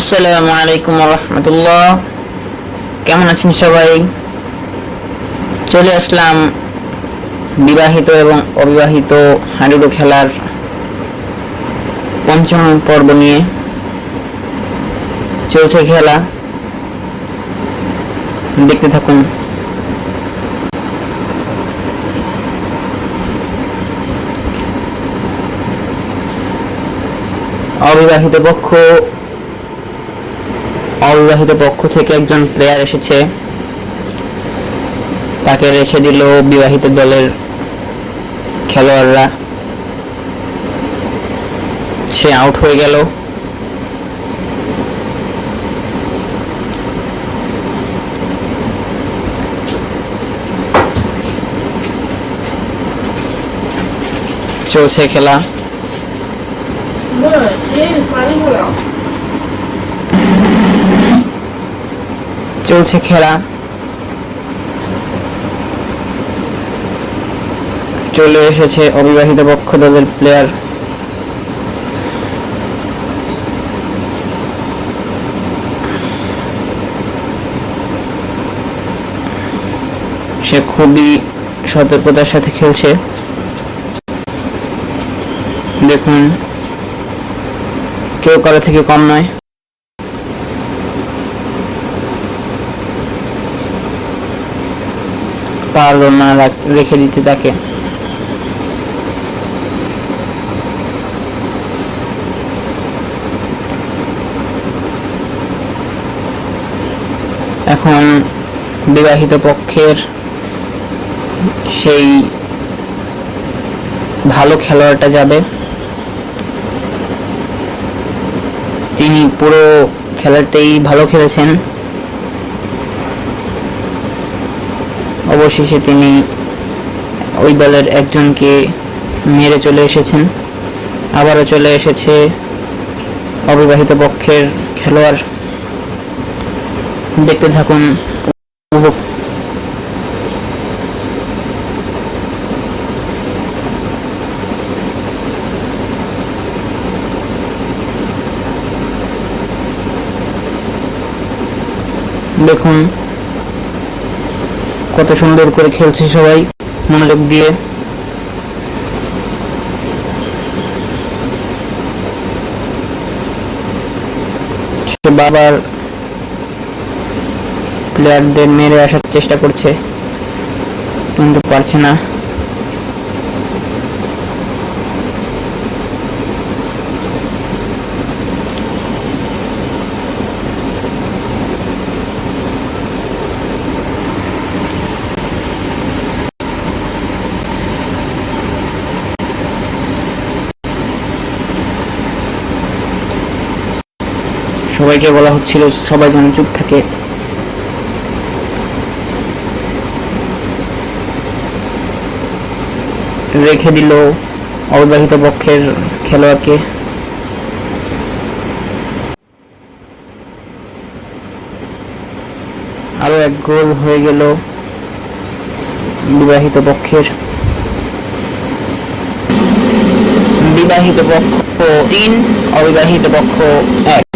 আসসালামু আলাইকুম রহমতুল্লাহ। কেমন আছেন সবাই? চলে আসলাম বিবাহিত এবং অবিবাহিত হাডুডু খেলার পঞ্চম পর্ব নিয়ে। চলছে খেলা। দেখতে থাকুন। অবিবাহিত পক্ষ অবিবাহিত পক্ষ থেকে একজন প্লেয়ার এসেছে। তাকে রেখে দিল বিবাহিত দলের খেলোয়াড়রা। সে আউট হয়ে গেল। চলছে খেলা। চলছে খেলা। চলে এসেছে অবিবাহিত পক্ষ দলের প্লেয়ার সে খুবই সতর্কতার সাথে খেলছে। দেখুন, কেউ কারও থেকে কম নয়। পারল না রাখ- দিতে তাকে। এখন বিবাহিত পক্ষের সেই ভালো খেলোয়াড়টা যাবে। তিনি পুরো খেলাতেই ভালো খেলেছেন। অবশেষে তিনি ওই দলের একজনকে মেরে চলে এসেছেন। আবারও চলে এসেছে অবিবাহিত পক্ষের খেলোয়াড়। দেখতে থাকুন দেখুন কত সুন্দর করে খেলছে সবাই, মনোযোগ দিয়ে। বাবার প্লেয়ারদের মেরে আসার চেষ্টা করছে, কিন্তু পারছে না। সবাইকে বলা হচ্ছিল, সবাই যেন চুপ থাকে। রেখে দিল অবিবাহিত পক্ষের খেলোয়াড়কে। আরও এক গোল হয়ে গেল বিবাহিত পক্ষের। বিবাহিত পক্ষ তিন, অবিবাহিত পক্ষ এক।